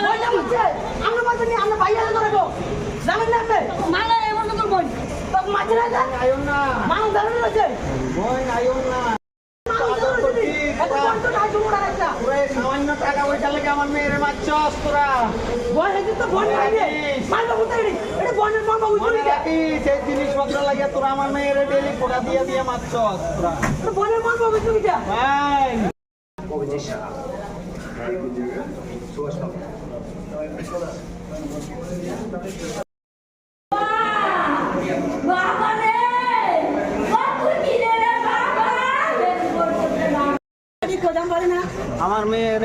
আমরা বলতে নি আমরা ধরে জানেন না আপনি? এমন মাঝে না মানুষ ধরে রয়েছে বোন আইন না মানুষ ধরে রয়েছে। এত কষ্ট কাজ মোড়া রাখছা তোরা এই সামান্য টাকা পয়সা লেগে আমার মেয়ের মারছস তোরা বই হেঁটে তো বন লাগে মারবা বুঝতে এটা বনের মনে গেলি জিনিসপত্র লাগে তোরা আমার মেয়ের ডেলি পোড়া দিয়ে দিয়ে মারছস তোরা বনের ভাই আমার মেয়ের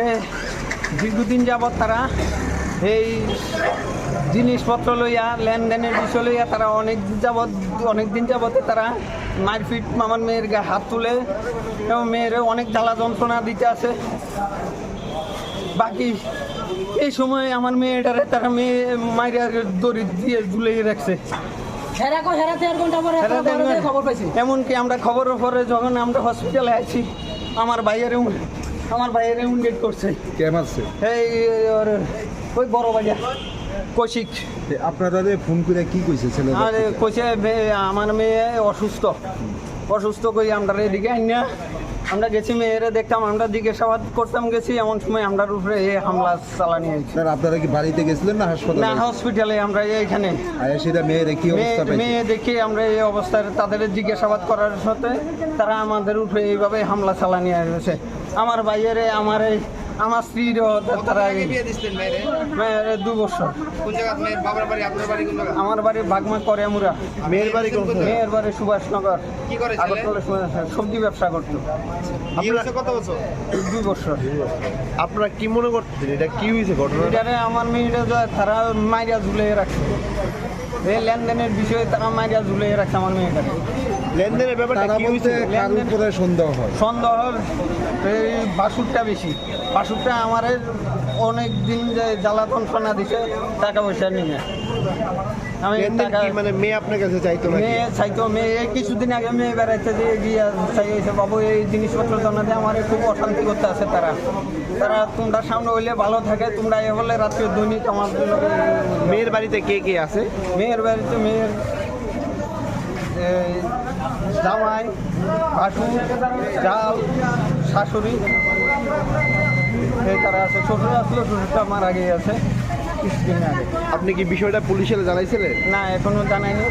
দীর্ঘদিন যাবৎ তারা এই জিনিসপত্র লইয়া, লেনদেনের বিষয় লইয়া তারা অনেক যাবৎ, অনেক দিন যাবতে তারা মারপিট, আমার মেয়ের গায়ে হাত তুলে, এবং মেয়ের অনেক জ্বালা যন্ত্রণা দিতে আছে। বাকি এই সময় আমার মেয়েটারে তারা মেয়ে মাইরা দড়ি দিয়ে ঝুলিয়ে রাখছে। খবর এমনকি আমরা খবরের পরে যখন আমরা হসপিটালে আছি আমার ভাইয়ের আমার ভাইয়ের উন্ডেট করছে। এই ওর ওই বড় বাজার কৌশিক। আপনারা রে ফোন করে কি কইছে ছেলে আর কইছে আমার মেয়ে অসুস্থ। অসুস্থ কই আমরা এদিকে আইনা আমরা গেছি মেয়েরা দেখতাম আমরা জিজ্ঞাসাবাদ করতাম গেছি এমন সময় আমরা উপরে এই হামলা চালানি হয়েছে। স্যার আপনারা কি বাড়িতে গেছিলেন না হাসপাতালে? না হসপিটালে আমরা এইখানে সেটা মেয়ের কি মেয়ে অবস্থা মেয়ে দেখে আমরা এই অবস্থায় তাদের জিজ্ঞাসাবাদ করার সাথে তারা আমাদের উপরে এইভাবে হামলা চালানি হয়েছে। আমার ভাইয়ের আমার এই আমার স্ত্রীর তারা দিচ্ছেন মেয়ের দু বছর। আমার বাড়ি বাগমা করে মুরা মেয়ের বাড়ি কোন মেয়ের বাড়ি সুভাষনগর। কি করে সুভাষ- সবজি ব্যবসা করতো। কত বছর? দুই বছর। আপনারা কি মনে করতেন এটা কি হয়েছে ঘটনা আমার মেয়েটা যে তারা মাইরা ঝুলিয়ে রাখছে। এই লেনদেনের বিষয়ে তারা মাইরা ঝুলিয়ে রাখছে আমার মেয়েটাকে। লেনদেনের ব্যাপারটা কি হয়েছে? কার উপরে সন্দেহ হয়? সন্দেহ এই বাসুরটা বেশি। বাসুরটা আমার অনেক দিন যে জ্বালাতন সোনা দিছে টাকা পয়সা নিয়ে। মানে মেয়ে আপনার কাছে চাইতো মেয়ে চাইতো মেয়ে কিছুদিন আগে মেয়ে বেড়াইতে গিয়ে চাইছে বাবু এই আমার খুব অশান্তি করতে আছে তারা। তারা তোমরা সামনে হইলে ভালো থাকে তোমরা এ হলে রাত্রে দৈনিক আমার মেয়ের বাড়িতে কে কে আছে? মেয়ের বাড়িতে মেয়ের জামাই জাল শাশুড়ি তারা আছে। শ্বশুর আসলো শ্বশুরটা আমার আগে আছে কিছুদিন আগে আপনি কি বিষয়টা পুলিশে জানাইছিলেন? না এখনও জানাইনি।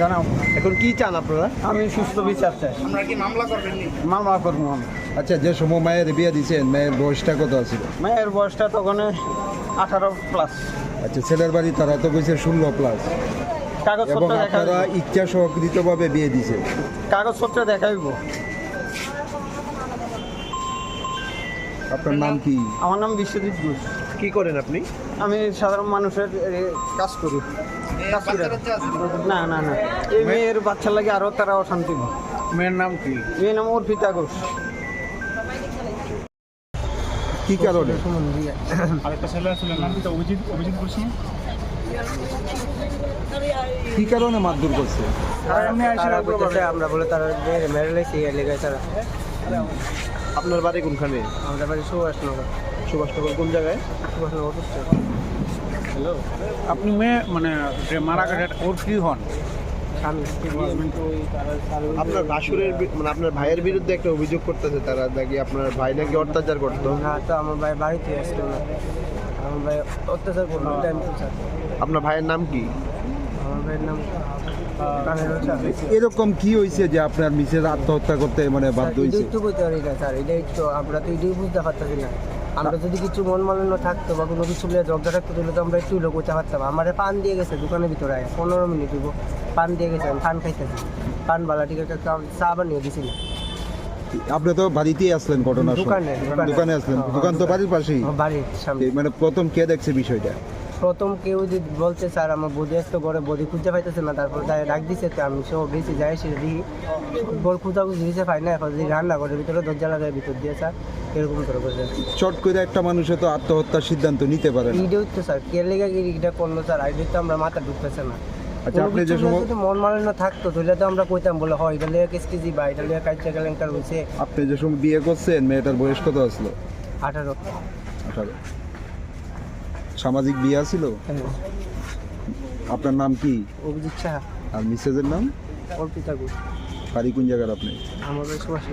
জানাও। এখন কি চান আপনারা? আমি সুস্থ বিচার চাই। আমরা কি মামলা করবেন মামলা করব আমি। আচ্ছা যে সময় মায়ের বিয়ে দিছেন মায়ের বয়সটা কত ছিল মেয়ের বয়সটা তখন আঠারো প্লাস আচ্ছা ছেলের বাড়ি তারা তো কইছে ষোলো প্লাস এবং কাগজপত্র দেখা আপনারা ইচ্ছা সহকৃতভাবে বিয়ে দিছেন কাগজপত্র দেখাইব আপনার নাম কি? আমার নাম বিশ্বজিৎ ঘোষ। কি করেন আপনি? আমি সাধারণ মানুষের কাজ করি। এই কাজ করি। না না না। এই মেয়ের বাচ্চা লাগে আরও তারা অশান্তি। মেয়ের নাম কি? মেয়ের নাম অর্পিতা ঘোষ। কি কারণে? কি? কারণে মারধর করছে? আমরা বলে তারা মেরে মেরে লেছি এর লেগে তারা। আপনার বাড়ি কোনখানে? আমাদের বাড়ি সুভাষনগর। সুভাষনগর কোন জায়গায়? সুভাষনগর করছে আপনি মেয়ে মানে যে মারা গেছে ওর কি হন আপনার ভাসুরের মানে আপনার ভাইয়ের বিরুদ্ধে একটা অভিযোগ করতেছে তারা নাকি আপনার ভাই নাকি অত্যাচার করতো? না তো আমার ভাই বাড়িতে আসলো না। আমার ভাই অত্যাচার করল টাইম স্যার আপনার ভাইয়ের নাম কি? আমার ভাইয়ের নাম এরকম কি হয়েছে যে আপনার মিসের আত্মহত্যা করতে মানে বাধ্য হয়েছে তো আমরা তো এটাই বুঝতে পারতেছি না। আমরা যদি কিছু মন মালিন্য থাকতো বা কোনো কিছু নিয়ে ঝগড়া থাকতো তাহলে তো আমরা একটু লোক চা পারতাম। আমার পান দিয়ে গেছে দোকানের ভিতরে আয়। পনেরো মিনিট দিব পান দিয়ে গেছে আমি পান খাইতেছি। পান বালা ঠিক আছে চা বানিয়ে দিছি না আপনি তো বাড়িতেই আসলেন ঘটনা দোকানে, দোকানে। দোকানে আসলেন। দোকান তো বাড়ির পাশেই। বাড়ির সামনে। মানে প্রথম কে দেখছে বিষয়টা? প্রথম কেউ যদি বলছে স্যার আমার বডি আসতো ঘরে বডি খুঁজে পাইতেছে না তারপর তাই ডাক দিছে তো আমি সব বেশি যাই সে দেখি বল খুঁজা খুঁজি দিয়েছে পাই না এখন যদি রান্না করে ভিতরে দরজা লাগায় ভিতর দিয়ে স্যার এরকম করে করে চট করে একটা মানুষে তো আত্মহত্যার সিদ্ধান্ত নিতে পারে এইটাও তো স্যার কে লেগে এটা করল স্যার আইডিয়া তো আমরা মাথা ঢুকতেছে না। আচ্ছা, আপনি যে সময়- মন মালিন্য থাকতো তাহলে তো আমরা কইতাম বলে হয় এটা লেগে কেস কেজি বা এটা লেগে কাজটা গেলেঙ্কার হয়েছে আপনি যে সময় বিয়ে করছেন মেয়েটার বয়স কত আসলো? আঠারো। আঠারো। সামাজিক বিয়ে ছিল আপনার নাম কি? অভিজিৎ সাহা। আর মিসেজের নাম? অর্পিতা গুপ্ত বাড়ি কোন জায়গার আপনি? আমাদের সুভাষ